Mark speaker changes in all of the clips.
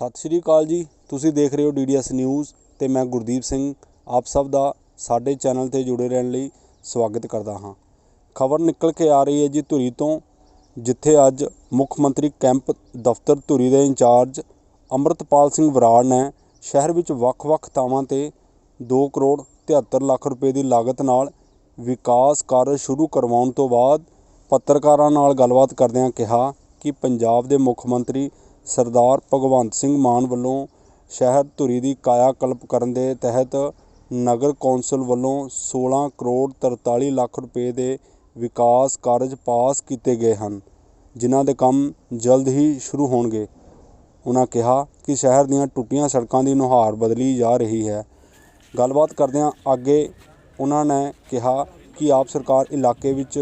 Speaker 1: ਸਤਿ ਸ਼੍ਰੀ ਅਕਾਲ ਜੀ। ਤੁਸੀਂ ਦੇਖ ਰਹੇ ਹੋ ਡੀਡੀਐਸ ਨਿਊਜ਼ ਤੇ ਮੈਂ ਗੁਰਦੀਪ ਸਿੰਘ ਆਪ ਸਭ ਦਾ ਸਾਡੇ ਚੈਨਲ ਤੇ ਜੁੜੇ ਰਹਿਣ ਲਈ ਸਵਾਗਤ ਕਰਦਾ ਹਾਂ। ਖਬਰ ਨਿਕਲ ਕੇ ਆ ਰਹੀ ਹੈ ਜੀ ਧੁਰੀ ਤੋਂ, ਜਿੱਥੇ ਅੱਜ ਮੁੱਖ ਮੰਤਰੀ ਕੈਂਪ ਦਫ਼ਤਰ ਧੁਰੀ ਦੇ ਇੰਚਾਰਜ ਅੰਮ੍ਰਿਤਪਾਲ ਸਿੰਘ ਬਰਾੜ ਨੇ ਸ਼ਹਿਰ ਵਿੱਚ ਵੱਖ-ਵੱਖ ਥਾਵਾਂ ਤੇ 2 ਕਰੋੜ 73 ਲੱਖ ਰੁਪਏ ਦੀ ਲਾਗਤ ਨਾਲ ਵਿਕਾਸ ਕਾਰਜ ਸ਼ੁਰੂ ਕਰਵਾਉਣ ਤੋਂ ਬਾਅਦ ਪੱਤਰਕਾਰਾਂ ਨਾਲ ਗੱਲਬਾਤ ਕਰਦਿਆਂ ਕਿਹਾ ਕਿ ਪੰਜਾਬ ਦੇ ਮੁੱਖ ਮੰਤਰੀ ਸਰਦਾਰ ਭਗਵੰਤ ਸਿੰਘ ਮਾਨ ਵੱਲੋਂ ਸ਼ਹਿਰ ਧੁਰੀ ਦੀ ਕਾਇਆ ਕਲਪ ਕਰਨ ਦੇ ਤਹਿਤ ਨਗਰ ਕੌਂਸਲ ਵੱਲੋਂ 16 ਕਰੋੜ 43 ਲੱਖ ਰੁਪਏ ਦੇ ਵਿਕਾਸ ਕਾਰਜ ਪਾਸ ਕੀਤੇ ਗਏ ਹਨ, ਜਿਨ੍ਹਾਂ ਦੇ ਕੰਮ ਜਲਦ ਹੀ ਸ਼ੁਰੂ ਹੋਣਗੇ। ਉਹਨਾਂ ਕਿਹਾ ਕਿ ਸ਼ਹਿਰ ਦੀਆਂ ਟੁੱਟੀਆਂ ਸੜਕਾਂ ਦੀ ਨੁਹਾਰ ਬਦਲੀ ਜਾ ਰਹੀ ਹੈ। ਗੱਲਬਾਤ ਕਰਦਿਆਂ ਅੱਗੇ ਉਹਨਾਂ ਨੇ ਕਿਹਾ ਕਿ ਆਪ ਸਰਕਾਰ ਇਲਾਕੇ ਵਿੱਚ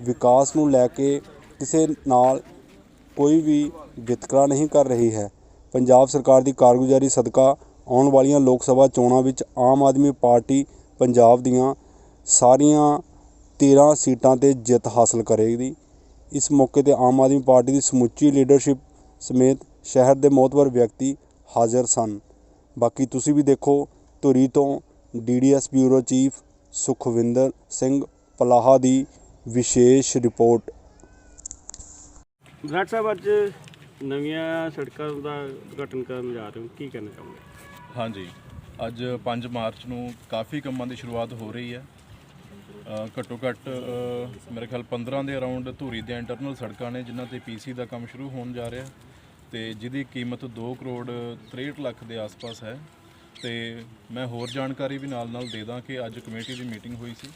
Speaker 1: ਵਿਕਾਸ ਨੂੰ ਲੈ ਕੇ ਕਿਸੇ ਨਾਲ ਕੋਈ ਵੀ ਵਿਤਕਰਾ ਨਹੀਂ ਕਰ ਰਹੀ ਹੈ। ਪੰਜਾਬ ਸਰਕਾਰ ਦੀ ਕਾਰਗੁਜ਼ਾਰੀ ਸਦਕਾ ਆਉਣ ਵਾਲੀਆਂ ਲੋਕ ਸਭਾ ਚੋਣਾਂ ਵਿੱਚ ਆਮ ਆਦਮੀ ਪਾਰਟੀ ਪੰਜਾਬ ਦੀਆਂ ਸਾਰੀਆਂ 13 ਸੀਟਾਂ ਤੇ ਜਿੱਤ ਹਾਸਲ ਕਰੇਗੀ। ਇਸ ਮੌਕੇ ਤੇ ਆਮ ਆਦਮੀ ਪਾਰਟੀ ਦੀ ਸਮੁੱਚੀ ਲੀਡਰਸ਼ਿਪ ਸਮੇਤ ਸ਼ਹਿਰ ਦੇ ਮੋਹਤਵਰ ਵਿਅਕਤੀ ਹਾਜ਼ਰ ਸਨ। ਬਾਕੀ ਤੁਸੀਂ ਵੀ ਦੇਖੋ, ਧੁਰੀ ਤੋਂ DDS bureau chief Sukhwinder Singh Palaha ਦੀ ਵਿਸ਼ੇਸ਼ ਰਿਪੋਰਟ।
Speaker 2: ਬਰਾੜ ਸਾਹਿਬ, ਅੱਜ ਨਵੀਆਂ ਸੜਕਾਂ ਦਾ ਉਦਘਾਟਨ ਕਰਨ ਜਾ ਰਹੇ ਹੋ, ਕੀ ਕਹਿਣਾ ਚਾਹੁੰਦੇ
Speaker 3: ਹਾਂਜੀ, ਅੱਜ 5 ਮਾਰਚ ਨੂੰ ਕਾਫੀ ਕੰਮਾਂ ਦੀ ਸ਼ੁਰੂਆਤ ਹੋ ਰਹੀ ਹੈ। ਘੱਟੋ ਘੱਟ ਮੇਰੇ ਖਿਆਲ 15 ਦੇ ਅਰਾਊਂਡ ਧੂਰੀ ਦੇ ਇੰਟਰਨਲ ਸੜਕਾਂ ਨੇ, ਜਿਨ੍ਹਾਂ ਤੇ ਪੀਸੀ ਦਾ ਕੰਮ ਸ਼ੁਰੂ ਹੋਣ ਜਾ ਰਿਹਾ। ਤੇ ਜਿਹਦੀ ਕੀਮਤ 2 ਕਰੋੜ 63 ਲੱਖ ਦੇ ਆਸ-ਪਾਸ ਹੈ। ਤੇ ਮੈਂ ਹੋਰ ਜਾਣਕਾਰੀ ਵੀ ਨਾਲ-ਨਾਲ ਦੇ ਦਾਂ ਕਿ ਅੱਜ ਕਮੇਟੀ ਦੀ ਮੀਟਿੰਗ ਹੋਈ ਸੀ।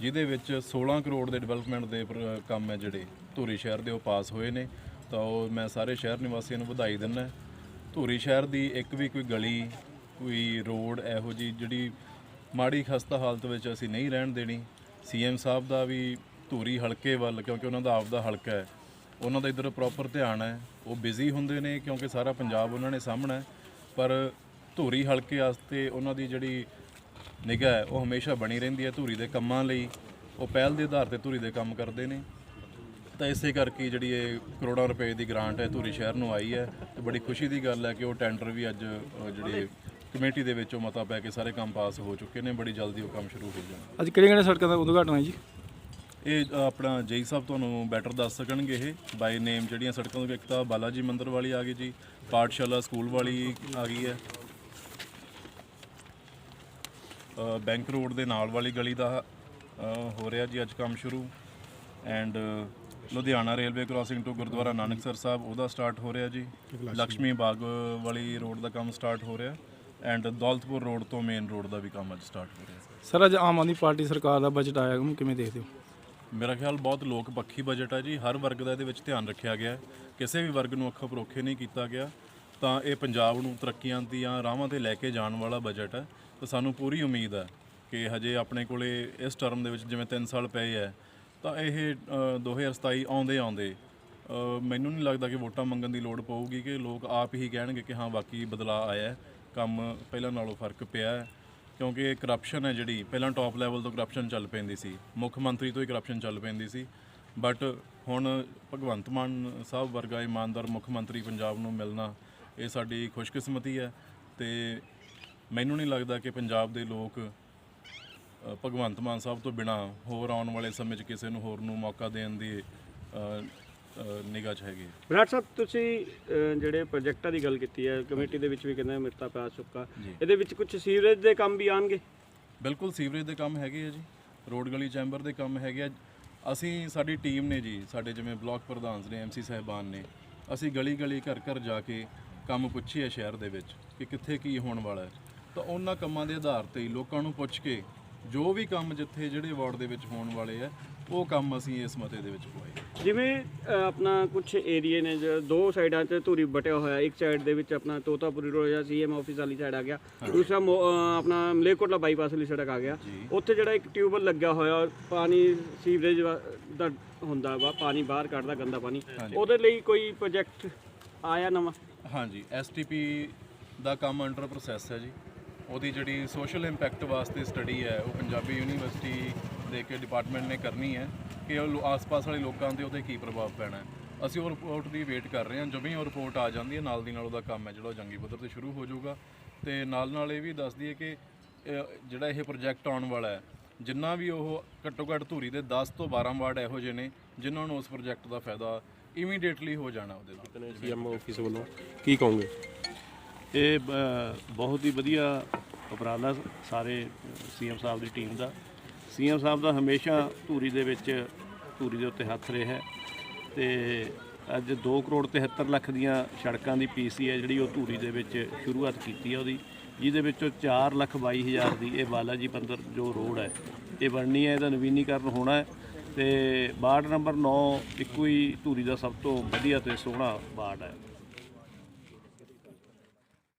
Speaker 3: ਜਿਹਦੇ ਵਿੱਚ 16 ਕਰੋੜ ਦੇ ਡਿਵੈਲਪਮੈਂਟ ਦੇ ਪ੍ਰ, ਕੰਮ ਹੈ ਜਿਹੜੇ ਧੂਰੀ ਸ਼ਹਿਰ ਦੇ ਉਹ ਪਾਸ ਹੋਏ ਨੇ। ਤਾਂ ਉਹ ਮੈਂ ਸਾਰੇ ਸ਼ਹਿਰ ਨਿਵਾਸੀਆਂ ਨੂੰ ਵਧਾਈ ਦਿੰਦਾ ਧੂਰੀ ਸ਼ਹਿਰ ਦੀ ਇੱਕ ਵੀ ਕੋਈ ਗਲੀ, ਕੋਈ ਰੋਡ ਇਹੋ ਜੀ ਜਿਹੜੀ ਮਾੜੀ ਖਸਤਾ ਹਾਲਤ ਵਿੱਚ ਅਸੀਂ ਨਹੀਂ ਰਹਿਣ ਦੇਣੀ। ਸੀਐਮ ਸਾਹਿਬ ਦਾ ਵੀ ਧੂਰੀ ਹਲਕੇ ਵੱਲ, ਕਿਉਂਕਿ ਉਹਨਾਂ ਦਾ ਆਪਦਾ ਹਲਕਾ ਹੈ, ਉਹਨਾਂ ਦਾ ਇਧਰ ਪ੍ਰੋਪਰ ਧਿਆਨ ਹੈ। ਉਹ ਬਿਜ਼ੀ ਹੁੰਦੇ ਨੇ ਕਿਉਂਕਿ ਸਾਰਾ ਪੰਜਾਬ ਉਹਨਾਂ ਨੇ ਸਾਹਮਣਾ ਹੈ। ਪਰ ਧੂਰੀ ਹਲਕੇ ਵਾਸਤੇ ਉਹਨਾਂ ਦੀ ਜਿਹੜੀ ਨਿਗਾਹ ਉਹ ਹਮੇਸ਼ਾ ਬਣੀ ਰਹਿੰਦੀ ਹੈ ਧੂਰੀ ਦੇ ਕੰਮਾਂ ਲਈ। ਉਹ ਪਹਿਲ ਦੇ ਆਧਾਰ ਤੇ ਧੂਰੀ ਦੇ ਕੰਮ ਕਰਦੇ ਨੇ। ਤਾਂ ਇਸੇ ਕਰਕੇ ਜਿਹੜੀ ਇਹ ਕਰੋੜਾਂ ਰੁਪਏ ਦੀ ਗ੍ਰਾਂਟ ਹੈ ਧੂਰੀ ਸ਼ਹਿਰ ਨੂੰ ਆਈ ਹੈ। ਤੇ ਬੜੀ ਖੁਸ਼ੀ ਦੀ ਗੱਲ ਹੈ ਕਿ ਉਹ ਟੈਂਡਰ ਵੀ ਅੱਜ ਜਿਹੜੇ ਕਮੇਟੀ ਦੇ ਵਿੱਚੋਂ ਮਤਾ ਪੈ ਕੇ ਸਾਰੇ ਕੰਮ ਪਾਸ ਹੋ ਚੁੱਕੇ ਨੇ। ਬੜੀ ਜਲਦੀ ਉਹ ਕੰਮ ਸ਼ੁਰੂ ਹੋ ਜਾਣਾ
Speaker 4: ਅੱਜ ਕਿਹੜੀਆਂ ਕਿਹੜੀਆਂ ਸੜਕਾਂ ਦਾ ਉਦਘਾਟਨ ਹੈ ਜੀ?
Speaker 3: ਇਹ ਆਪਣਾ ਜੇਈ ਸਾਹਿਬ ਤੁਹਾਨੂੰ ਬੈਟਰ ਦੱਸ ਸਕਣਗੇ ਇਹ। ਬਾਈ ਨੇਮ ਜਿਹੜੀਆਂ ਸੜਕਾਂ ਤੋਂ ਇੱਕ ਤਾਂ ਬਾਲਾਜੀ ਮੰਦਿਰ ਵਾਲੀ ਆ ਗਈ ਜੀ ਪਾਠਸ਼ਾਲਾ ਸਕੂਲ ਵਾਲੀ ਆ ਗਈ ਹੈ। ਬੈਂਕ ਰੋਡ ਦੇ ਨਾਲ ਵਾਲੀ ਗਲੀ ਦਾ ਹੋ ਰਿਹਾ ਜੀ ਅੱਜ ਕੰਮ ਸ਼ੁਰੂ। And Ludhiana railway crossing to Gurdwara Nanaksar Sahib ਉਹਦਾ ਸਟਾਰਟ ਹੋ ਰਿਹਾ ਜੀ। ਲక్ష్ਮੀ ਬਾਗ ਵਾਲੀ ਰੋਡ ਦਾ ਕੰਮ ਸਟਾਰਟ ਹੋ ਰਿਹਾ। ਐਂਡ ਦੌਲਤਪੁਰ ਰੋਡ ਤੋਂ ਮੇਨ ਰੋਡ ਦਾ ਵੀ ਕੰਮ ਅੱਜ ਸਟਾਰਟ ਹੋ ਰਿਹਾ।
Speaker 4: ਸਰ ਅੱਜ ਆਮ ਆਦਮੀ ਪਾਰਟੀ ਸਰਕਾਰ ਦਾ ਬਜਟ ਆਇਆ ਉਹਨੂੰ ਕਿਵੇਂ ਦੇਖਦੇ ਹੋ?
Speaker 3: ਮੇਰਾ ਖਿਆਲ ਬਹੁਤ ਲੋਕ ਪੱਖੀ ਬਜਟ ਹੈ ਜੀ। ਹਰ ਵਰਗ ਦਾ ਇਹਦੇ ਵਿੱਚ ਧਿਆਨ ਰੱਖਿਆ ਗਿਆ। ਕਿਸੇ ਵੀ ਵਰਗ ਨੂੰ ਅੱਖਾਂ ਪਰੋਖੇ ਨਹੀਂ ਕੀਤਾ ਗਿਆ। ਤਾਂ ਇਹ ਪੰਜਾਬ ਨੂੰ ਤਰੱਕੀਆਂ ਦੀਆਂ ਰਾਹਾਂ ਤੇ ਲੈ ਕੇ ਜਾਣ ਵਾਲਾ ਬਜਟ ਹੈ। ਤਾਂ ਸਾਨੂੰ ਪੂਰੀ ਉਮੀਦ ਹੈ ਕਿ ਹਜੇ ਆਪਣੇ ਕੋਲੇ ਇਸ ਟਰਮ ਦੇ ਵਿੱਚ ਜਿਵੇਂ 3 ਸਾਲ ਪਏ ਹੈ ਤਾਂ ਇਹ ਅ, 2027 ਆਉਂਦੇ ਆਉਂਦੇ ਮੈਨੂੰ ਨਹੀਂ ਲੱਗਦਾ ਕਿ ਵੋਟਾਂ ਮੰਗਣ ਦੀ ਲੋੜ ਪਊਗੀ ਕਿ ਲੋਕ ਆਪ ਹੀ ਕਹਿਣਗੇ ਕਿ ਹਾਂ ਬਾਕੀ ਬਦਲਾਅ ਆਇਆ ਕੰਮ ਪਹਿਲਾਂ ਨਾਲੋਂ ਫ਼ਰਕ ਪਿਆ ਹੈ ਕਿਉਂਕਿ ਕਰਪਸ਼ਨ ਹੈ ਜਿਹੜੀ ਪਹਿਲਾਂ ਟਾਪ ਲੈਵਲ ਤੋਂ ਕਰਪਸ਼ਨ ਚੱਲ ਪੈਂਦੀ ਸੀ ਮੁੱਖ ਮੰਤਰੀ ਤੋਂ ਹੀ ਕਰਪਸ਼ਨ ਚੱਲ ਪੈਂਦੀ ਸੀ ਬਟ ਹੁਣ ਭਗਵੰਤ ਮਾਨ ਸਾਹਿਬ ਵਰਗਾ ਇਮਾਨਦਾਰ ਮੁੱਖ ਮੰਤਰੀ ਪੰਜਾਬ ਨੂੰ ਮਿਲਣਾ ਇਹ ਸਾਡੀ ਖੁਸ਼ਕਿਸਮਤੀ ਹੈ ਤੇ ਮੈਨੂੰ ਨਹੀਂ ਲੱਗਦਾ ਕਿ ਪੰਜਾਬ ਦੇ ਲੋਕ ਭਗਵੰਤ ਮਾਨ ਸਾਹਿਬ ਤੋਂ ਬਿਨਾ ਹੋਰ ਆਉਣ ਵਾਲੇ ਸਮੇਂ 'ਚ ਕਿਸੇ ਨੂੰ ਹੋਰ ਨੂੰ ਮੌਕਾ ਦੇਣ ਦੀ ਨਿਗਾਹ 'ਚ ਹੈਗੇ
Speaker 2: ਬਰਾੜ ਸਾਹਿਬ ਤੁਸੀਂ ਜਿਹੜੇ ਪ੍ਰੋਜੈਕਟਾਂ ਦੀ ਗੱਲ ਕੀਤੀ ਹੈ ਕਮੇਟੀ ਦੇ ਵਿੱਚ ਵੀ ਕਹਿੰਦੇ ਮਿਰਤਾ ਪਿਆ ਚੁੱਕਾ ਇਹਦੇ ਵਿੱਚ ਕੁਝ ਸੀਵਰੇਜ ਦੇ ਕੰਮ ਵੀ ਆਣਗੇ
Speaker 3: ਬਿਲਕੁਲ ਸੀਵਰੇਜ ਦੇ ਕੰਮ ਹੈਗੇ ਆ ਜੀ। ਰੋਡ ਗਲੀ ਚੈਂਬਰ ਦੇ ਕੰਮ ਹੈਗੇ ਆ। ਅਸੀਂ ਸਾਡੀ ਟੀਮ ਨੇ ਜੀ ਸਾਡੇ ਜਿਵੇਂ ਬਲਾਕ ਪ੍ਰਧਾਨ ਨੇ ਐਮਸੀ ਸਾਹਿਬਾਨ ਨੇ ਅਸੀਂ ਗਲੀ ਗਲੀ ਘਰ ਘਰ ਜਾ ਕੇ ਕੰਮ ਪੁੱਛੇ ਆ ਸ਼ਹਿਰ ਦੇ ਵਿੱਚ ਕਿ ਕਿੱਥੇ ਕੀ ਹੋਣ ਵਾਲਾ ਹੈ। ਤਾਂ ਉਹਨਾਂ ਕੰਮਾਂ ਦੇ ਆਧਾਰ ਤੇ ਹੀ ਲੋਕਾਂ ਨੂੰ ਪੁੱਛ ਕੇ ਜੋ ਵੀ ਕੰਮ ਜਿੱਥੇ ਜਿਹੜੇ ਵਾਰਡ ਦੇ ਵਿੱਚ ਹੋਣ ਵਾਲੇ ਆ ਉਹ ਕੰਮ ਅਸੀਂ ਇਸ ਮਤੇ ਦੇ ਵਿੱਚ ਪਵਾਏ।
Speaker 2: ਜਿਵੇਂ ਆਪਣਾ ਕੁਝ ਏਰੀਏ ਨੇ ਜੋ ਦੋ ਸਾਈਡਾਂ 'ਚ ਧੂਰੀ ਬਟਿਆ ਹੋਇਆ ਇੱਕ ਸਾਈਡ ਦੇ ਵਿੱਚ ਆਪਣਾ ਤੋਤਾਪੁਰੀ ਰੋਡ ਜਾਂ ਸੀਐਮ ਆਫਿਸ ਵਾਲੀ ਸਾਈਡ ਆ ਗਿਆ ਦੂਸਰਾ ਆਪਣਾ ਮਲੇਕੋਟਲਾ ਬਾਈਪਾਸ ਵਾਲੀ ਸੜਕ ਆ ਗਿਆ। ਉੱਥੇ ਜਿਹੜਾ ਇੱਕ ਟਿਊਬਲ ਲੱਗਾ ਹੋਇਆ ਪਾਣੀ ਸੀਵਰੇਜ ਦਾ ਹੁੰਦਾ ਵਾ ਪਾਣੀ ਬਾਹਰ ਕੱਢਦਾ ਗੰਦਾ ਪਾਣੀ ਉਹਦੇ ਲਈ ਕੋਈ ਪ੍ਰੋਜੈਕਟ ਆਇਆ ਨਵਾਂ?
Speaker 3: ਹਾਂਜੀ ਐਸਟੀਪੀ ਦਾ ਕੰਮ ਅੰਡਰ ਪ੍ਰੋਸੈਸ ਹੈ ਜੀ। ਉਹਦੀ ਜਿਹੜੀ ਸੋਸ਼ਲ ਇੰਪੈਕਟ ਵਾਸਤੇ ਸਟੱਡੀ ਹੈ, ਉਹ ਪੰਜਾਬੀ ਯੂਨੀਵਰਸਿਟੀ ਦੇ ਕੇ ਡਿਪਾਰਟਮੈਂਟ ਨੇ ਕਰਨੀ ਹੈ ਕਿ ਉਹ ਲੋ- ਆਸ-ਪਾਸ ਵਾਲੇ ਲੋਕਾਂ ਤੇ ਉਹਦੇ ਕੀ ਪ੍ਰਭਾਵ ਪੈਣਾ ਹੈ। ਅਸੀਂ ਉਹ ਰਿਪੋਰਟ ਦੀ ਵੇਟ ਕਰ ਰਹੇ ਹਾਂ ਜਦੋਂ ਹੀ ਉਹ ਰਿਪੋਰਟ ਆ ਜਾਂਦੀ ਹੈ, ਨਾਲ ਦੀ ਨਾਲ ਉਹਦਾ ਕੰਮ ਹੈ ਜਿਹੜਾ ਉਹ ਜੰਗੀ ਪੱਧਰ ਤੇ ਸ਼ੁਰੂ ਹੋ ਜਾਊਗਾ। ਤੇ ਨਾਲ ਨਾਲ ਇਹ ਵੀ ਦੱਸਦੀ ਹੈ ਕਿ ਜਿਹੜਾ ਇਹ ਪ੍ਰੋਜੈਕਟ ਆਉਣ ਵਾਲਾ ਹੈ, ਜਿੰਨਾ ਵੀ ਉਹ ਘੱਟੋ ਘੱਟ ਧੂਰੀ ਦੇ 10 ਤੋਂ 12 ਵਾਰਡ ਇਹੋ ਜਿਹੇ ਨੇ, ਜਿਨ੍ਹਾਂ ਨੂੰ ਉਸ ਪ੍ਰੋਜੈਕਟ ਦਾ ਫਾਇਦਾ ਇਮੀਡੀਏਟਲੀ ਹੋ ਜਾਣਾ ਉਹਦੇ ਨਾਲ।
Speaker 5: ਸੀਐਮ ਆਫਿਸ ਵੱਲੋਂ? ਕੀ ਕਹੋਗੇ?
Speaker 6: ਇਹ ਬ- ਬਹੁਤ ਹੀ ਵਧੀਆ ਉਪਰਾਲਾ ਸਾਰੇ ਸੀਐਮ ਸਾਹਿਬ ਦੀ ਟੀਮ ਦਾ। ਸੀਐਮ ਸਾਹਿਬ ਦਾ ਹਮੇਸ਼ਾ ਧੂਰੀ ਦੇ ਵਿੱਚ, ਧੂਰੀ ਦੇ ਉੱਤੇ ਹੱਥ ਰਿਹਾ। ਹੈ ਤੇ ਅੱਜ 2 ਕਰੋੜ 73 ਲੱਖ ਦੀਆਂ ਸੜਕਾਂ ਦੀ ਪੀਸੀ ਹੈ ਜਿਹੜੀ ਉਹ ਧੂਰੀ ਦੇ ਵਿੱਚ ਸ਼ੁਰੂਆਤ ਕੀਤੀ ਹੈ ਉਹਦੀ, ਜਿਹਦੇ ਵਿੱਚੋਂ 4 ਲੱਖ 22 ਹਜ਼ਾਰ ਦੀ ਇਹ ਬਾਲਾਜੀ ਪੰਦਰ ਜੋ ਰੋਡ ਹੈ, ਇਹ ਬਣਨੀ ਹੈ, ਇਹਦਾ ਨਵੀਨੀਕਰਨ ਹੋਣਾ ਹੈ ਤੇ ਵਾਰਡ ਨੰਬਰ 9 ਇੱਕੋ ਹੀ ਧੂਰੀ ਦਾ ਸਭ ਤੋਂ ਵਧੀਆ ਤੇ ਸੋਹਣਾ ਵਾਰਡ ਹੈ।